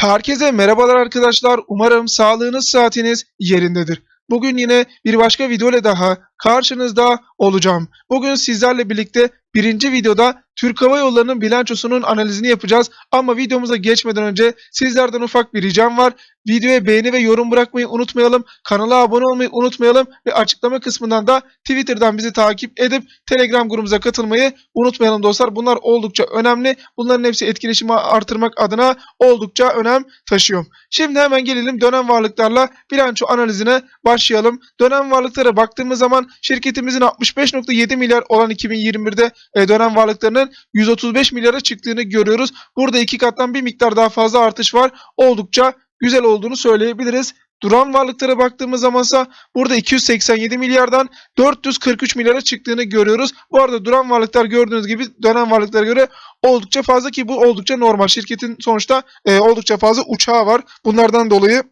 Herkese merhabalar arkadaşlar. Umarım sağlığınız saatiniz yerindedir. Bugün yine bir başka video ile daha karşınızda olacağım. Bugün sizlerle birlikte birinci videoda Türk Hava Yolları'nın bilançosunun analizini yapacağız. Ama videomuza geçmeden önce sizlerden ufak bir ricam var. Videoya beğeni ve yorum bırakmayı unutmayalım. Kanala abone olmayı unutmayalım. Ve açıklama kısmından da Twitter'dan bizi takip edip Telegram grubumuza katılmayı unutmayalım dostlar. Bunlar oldukça önemli. Bunların hepsi etkileşimi artırmak adına oldukça önem taşıyor. Şimdi hemen gelelim dönem varlıklarla bilanço analizine başlayalım. Dönem varlıklara baktığımız zaman şirketimizin 65.7 milyar olan 2021'de e, dönem varlıklarının 135 milyara çıktığını görüyoruz. Burada iki kattan bir miktar daha fazla artış var. Oldukça güzel olduğunu söyleyebiliriz. Duran varlıklara baktığımız zamansa burada 287 milyardan 443 milyara çıktığını görüyoruz. Bu arada duran varlıklar gördüğünüz gibi dönem varlıklara göre oldukça fazla ki bu oldukça normal. Şirketin sonuçta e, oldukça fazla uçağı var. Bunlardan dolayı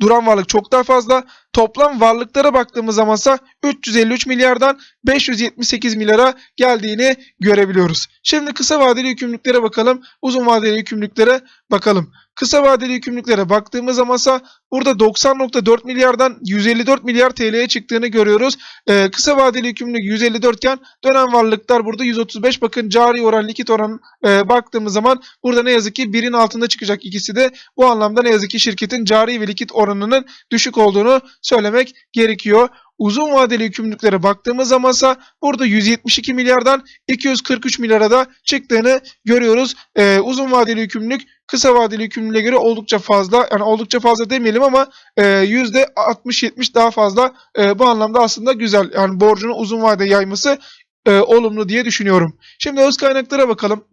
duran varlık çok daha fazla. Toplam varlıklara baktığımız zamansa 353 milyardan 578 milyara geldiğini görebiliyoruz. Şimdi kısa vadeli yükümlülüklere bakalım. Uzun vadeli yükümlülüklere bakalım. Kısa vadeli yükümlülüklere baktığımız zamansa burada 90.4 milyardan 154 milyar TL'ye çıktığını görüyoruz. Ee, kısa vadeli yükümlülük 154 iken dönem varlıklar burada 135. Bakın cari oran, likit oran e, baktığımız zaman burada ne yazık ki birin altında çıkacak ikisi de. Bu anlamda ne yazık ki şirketin cari ve likit oranının düşük olduğunu söylemek gerekiyor. Uzun vadeli yükümlülüklere baktığımız zamansa burada 172 milyardan 243 milyara da çıktığını görüyoruz. Ee, uzun vadeli yükümlülük kısa vadeli yükümlülüğe göre oldukça fazla yani oldukça fazla demeyelim ama e, %60-70 daha fazla e, bu anlamda aslında güzel. Yani borcunu uzun vade yayması e, olumlu diye düşünüyorum. Şimdi öz kaynaklara bakalım.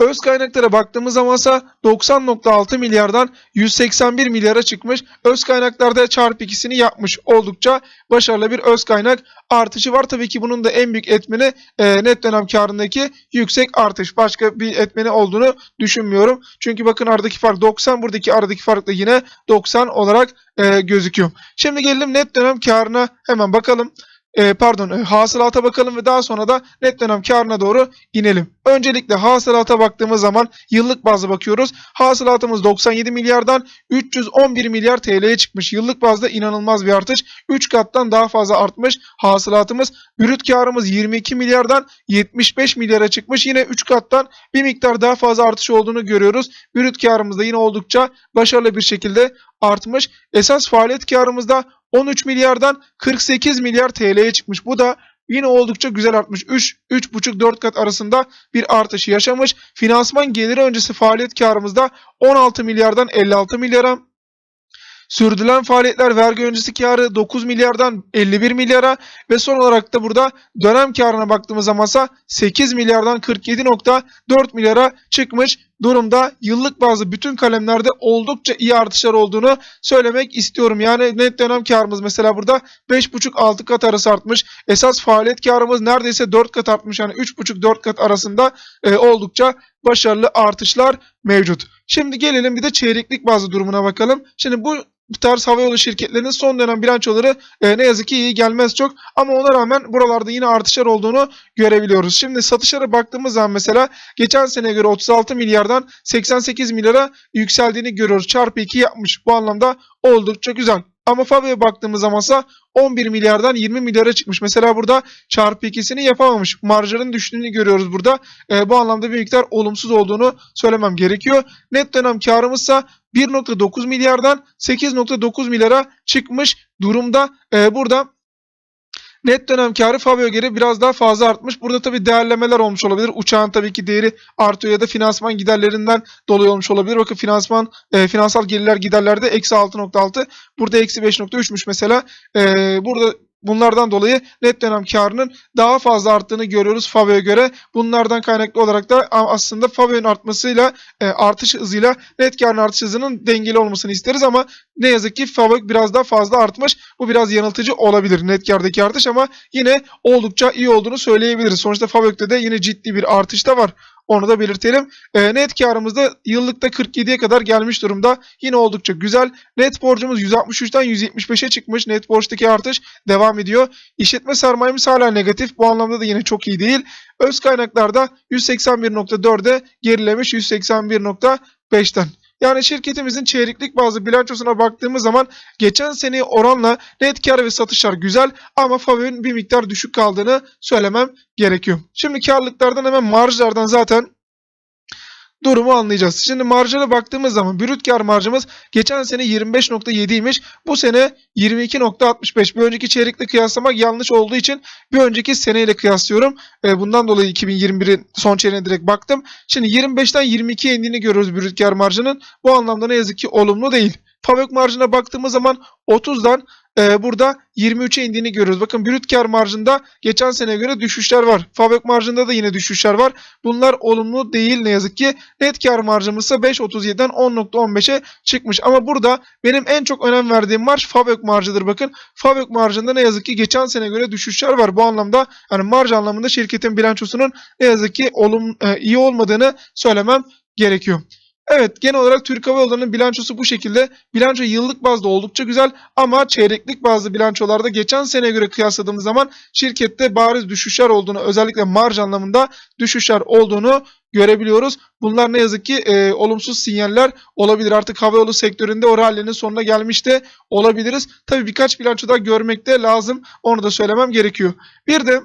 Öz kaynaklara baktığımız zamansa 90.6 milyardan 181 milyara çıkmış. Öz kaynaklarda çarpı ikisini yapmış. Oldukça başarılı bir öz kaynak artışı var. Tabii ki bunun da en büyük etmeni e, net dönem karındaki yüksek artış. Başka bir etmeni olduğunu düşünmüyorum. Çünkü bakın aradaki fark 90. Buradaki aradaki fark da yine 90 olarak e, gözüküyor. Şimdi gelelim net dönem karına hemen bakalım e, pardon e, hasılata bakalım ve daha sonra da net dönem karına doğru inelim. Öncelikle hasılata baktığımız zaman yıllık bazda bakıyoruz. Hasılatımız 97 milyardan 311 milyar TL'ye çıkmış. Yıllık bazda inanılmaz bir artış. 3 kattan daha fazla artmış hasılatımız. Brüt karımız 22 milyardan 75 milyara çıkmış. Yine 3 kattan bir miktar daha fazla artış olduğunu görüyoruz. Brüt karımız da yine oldukça başarılı bir şekilde artmış. Esas faaliyet karımızda 13 milyardan 48 milyar TL'ye çıkmış. Bu da yine oldukça güzel artmış. 3 3,5-4 kat arasında bir artış yaşamış. Finansman geliri öncesi faaliyet karımızda 16 milyardan 56 milyara Sürdürülen faaliyetler vergi öncesi karı 9 milyardan 51 milyara ve son olarak da burada dönem karına baktığımız zamansa 8 milyardan 47.4 milyara çıkmış durumda. Yıllık bazı bütün kalemlerde oldukça iyi artışlar olduğunu söylemek istiyorum. Yani net dönem karımız mesela burada 5,5-6 kat arası artmış. Esas faaliyet karımız neredeyse 4 kat artmış. Yani 3,5-4 kat arasında e, oldukça başarılı artışlar mevcut. Şimdi gelelim bir de çeyreklik bazı durumuna bakalım. Şimdi bu bu tarz havayolu şirketlerinin son dönem bilançoları e, ne yazık ki iyi gelmez çok. Ama ona rağmen buralarda yine artışlar olduğunu görebiliyoruz. Şimdi satışlara baktığımız zaman mesela geçen seneye göre 36 milyardan 88 milyara yükseldiğini görüyoruz. Çarpı 2 yapmış. Bu anlamda oldukça güzel. Ama Favio'ya baktığımız zamansa 11 milyardan 20 milyara çıkmış. Mesela burada çarpı ikisini yapamamış. Marjların düştüğünü görüyoruz burada. E, bu anlamda bir miktar olumsuz olduğunu söylemem gerekiyor. Net dönem karımızsa 1.9 milyardan 8.9 milyara çıkmış durumda. E, burada Net dönem karı Fabio'ya göre biraz daha fazla artmış. Burada tabi değerlemeler olmuş olabilir. Uçağın tabii ki değeri artıyor ya da finansman giderlerinden dolayı olmuş olabilir. Bakın finansman, e, finansal gelirler giderlerde eksi 6.6. Burada eksi 5.3'müş mesela. E, burada Bunlardan dolayı net dönem karının daha fazla arttığını görüyoruz Fabio'ya göre. Bunlardan kaynaklı olarak da aslında Fabio'nun artmasıyla e, artış hızıyla net karın artış hızının dengeli olmasını isteriz ama ne yazık ki Favök biraz daha fazla artmış. Bu biraz yanıltıcı olabilir net kardaki artış ama yine oldukça iyi olduğunu söyleyebiliriz. Sonuçta Favök'te de yine ciddi bir artış da var. Onu da belirtelim. E, net karımız da yıllıkta 47'ye kadar gelmiş durumda. Yine oldukça güzel. Net borcumuz 163'ten 175'e çıkmış. Net borçtaki artış devam ediyor. İşletme sermayemiz hala negatif. Bu anlamda da yine çok iyi değil. Öz kaynaklarda 181.4'e gerilemiş 181.5'ten. Yani şirketimizin çeyreklik bazı bilançosuna baktığımız zaman geçen seneye oranla net kar ve satışlar güzel ama Favö'nün bir miktar düşük kaldığını söylemem gerekiyor. Şimdi karlılıklardan hemen marjlardan zaten durumu anlayacağız. Şimdi marjlara baktığımız zaman brüt kar marjımız geçen sene 25.7'ymiş. Bu sene 22.65. Bir önceki çeyrekle kıyaslamak yanlış olduğu için bir önceki seneyle kıyaslıyorum. E, bundan dolayı 2021'in son çeyreğine direkt baktım. Şimdi 25'ten 22'ye indiğini görüyoruz brüt kar marjının. Bu anlamda ne yazık ki olumlu değil. Fabrik marjına baktığımız zaman 30'dan e, burada 23'e indiğini görüyoruz. Bakın brüt kar marjında geçen seneye göre düşüşler var. Fabrik marjında da yine düşüşler var. Bunlar olumlu değil ne yazık ki. Net kar marjımız ise 5.37'den 10.15'e çıkmış. Ama burada benim en çok önem verdiğim marj Fabrik marjıdır bakın. Fabrik marjında ne yazık ki geçen sene göre düşüşler var. Bu anlamda yani marj anlamında şirketin bilançosunun ne yazık ki olum, e, iyi olmadığını söylemem gerekiyor. Evet genel olarak Türk Hava Yolları'nın bilançosu bu şekilde. Bilanço yıllık bazda oldukça güzel ama çeyreklik bazı bilançolarda geçen seneye göre kıyasladığımız zaman şirkette bariz düşüşler olduğunu özellikle marj anlamında düşüşler olduğunu görebiliyoruz. Bunlar ne yazık ki e, olumsuz sinyaller olabilir. Artık havayolu sektöründe o rallinin sonuna gelmiş de olabiliriz. Tabii birkaç bilanço daha görmek de lazım. Onu da söylemem gerekiyor. Bir de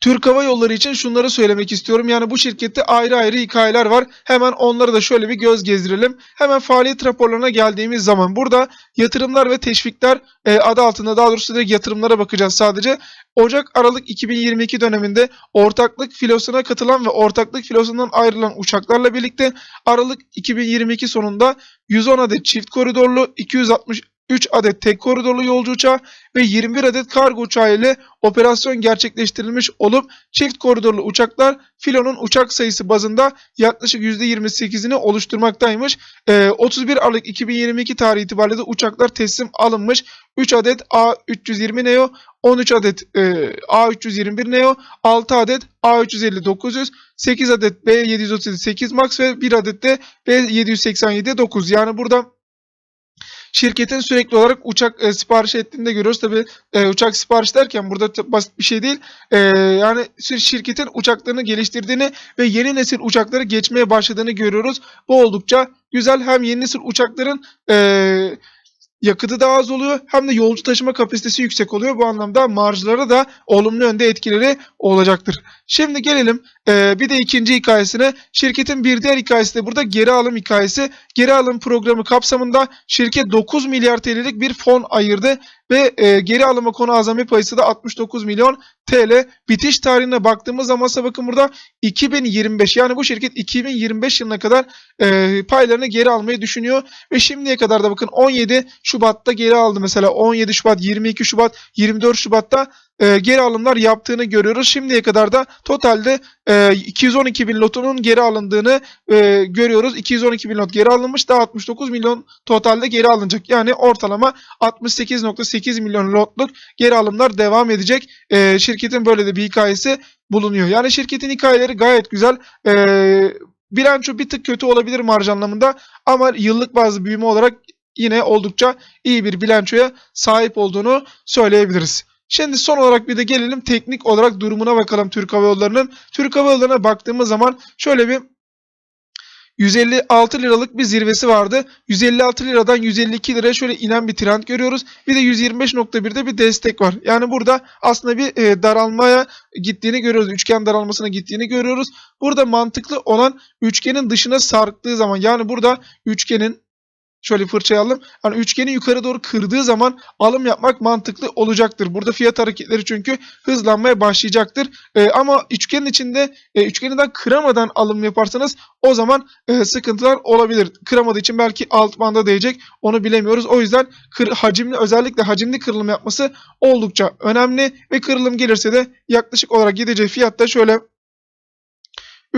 Türk Hava Yolları için şunları söylemek istiyorum. Yani bu şirkette ayrı ayrı hikayeler var. Hemen onları da şöyle bir göz gezdirelim. Hemen faaliyet raporlarına geldiğimiz zaman burada yatırımlar ve teşvikler e, adı altında daha doğrusu direkt yatırımlara bakacağız sadece. Ocak-Aralık 2022 döneminde ortaklık filosuna katılan ve ortaklık filosundan ayrılan uçaklarla birlikte Aralık 2022 sonunda 110 adet çift koridorlu 260 3 adet tek koridorlu yolcu uçağı ve 21 adet kargo uçağı ile operasyon gerçekleştirilmiş olup çift koridorlu uçaklar filonun uçak sayısı bazında yaklaşık %28'ini oluşturmaktaymış. Ee, 31 Aralık 2022 tarihi itibariyle de uçaklar teslim alınmış. 3 adet A320 Neo, 13 adet e, A321 Neo, 6 adet A350-900, 8 adet B737-8 Max ve 1 adet de B787-9. Yani burada şirketin sürekli olarak uçak e, sipariş ettiğini de görüyoruz. Tabi e, uçak sipariş derken burada basit bir şey değil. E, yani şirketin uçaklarını geliştirdiğini ve yeni nesil uçakları geçmeye başladığını görüyoruz. Bu oldukça güzel. Hem yeni nesil uçakların e, yakıtı daha az oluyor hem de yolcu taşıma kapasitesi yüksek oluyor. Bu anlamda marjlara da olumlu yönde etkileri olacaktır. Şimdi gelelim e, bir de ikinci hikayesine. Şirketin bir diğer hikayesi de burada geri alım hikayesi. Geri alım programı kapsamında şirket 9 milyar TL'lik bir fon ayırdı ve e, geri alıma konu azami payısı da 69 milyon TL. Bitiş tarihine baktığımız zaman ise bakın burada 2025 yani bu şirket 2025 yılına kadar e, paylarını geri almayı düşünüyor ve şimdiye kadar da bakın 17 Şubat'ta geri aldı mesela 17 Şubat, 22 Şubat, 24 Şubat'ta e, geri alımlar yaptığını görüyoruz. Şimdiye kadar da totalde e, 212 bin lotunun geri alındığını e, görüyoruz. 212 bin lot geri alınmış da 69 milyon totalde geri alınacak. Yani ortalama 68.8 milyon lotluk geri alımlar devam edecek. E, şirketin böyle de bir hikayesi bulunuyor. Yani şirketin hikayeleri gayet güzel. E, bilanço bir tık kötü olabilir marj anlamında ama yıllık bazı büyüme olarak yine oldukça iyi bir bilançoya sahip olduğunu söyleyebiliriz. Şimdi son olarak bir de gelelim teknik olarak durumuna bakalım Türk Hava Yolları'nın. Türk Hava Yolları'na baktığımız zaman şöyle bir 156 liralık bir zirvesi vardı. 156 liradan 152 liraya şöyle inen bir trend görüyoruz. Bir de 125.1'de bir destek var. Yani burada aslında bir e, daralmaya gittiğini görüyoruz. Üçgen daralmasına gittiğini görüyoruz. Burada mantıklı olan üçgenin dışına sarktığı zaman yani burada üçgenin şöyle fırçayı alalım. Hani üçgeni yukarı doğru kırdığı zaman alım yapmak mantıklı olacaktır. Burada fiyat hareketleri çünkü hızlanmaya başlayacaktır. E, ama üçgenin içinde e, üçgeninden kıramadan alım yaparsanız o zaman e, sıkıntılar olabilir. Kıramadığı için belki alt banda değecek. Onu bilemiyoruz. O yüzden kır, hacimli özellikle hacimli kırılım yapması oldukça önemli ve kırılım gelirse de yaklaşık olarak gideceği fiyatta şöyle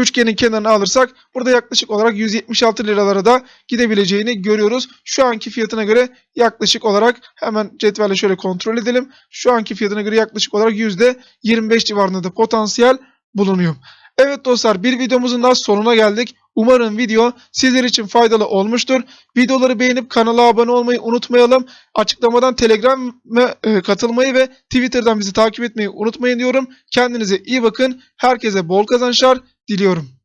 üçgenin kenarını alırsak burada yaklaşık olarak 176 liralara da gidebileceğini görüyoruz. Şu anki fiyatına göre yaklaşık olarak hemen cetvelle şöyle kontrol edelim. Şu anki fiyatına göre yaklaşık olarak %25 civarında da potansiyel bulunuyor. Evet dostlar bir videomuzun daha sonuna geldik. Umarım video sizler için faydalı olmuştur. Videoları beğenip kanala abone olmayı unutmayalım. Açıklamadan Telegram'a e, katılmayı ve Twitter'dan bizi takip etmeyi unutmayın diyorum. Kendinize iyi bakın. Herkese bol kazançlar diliyorum.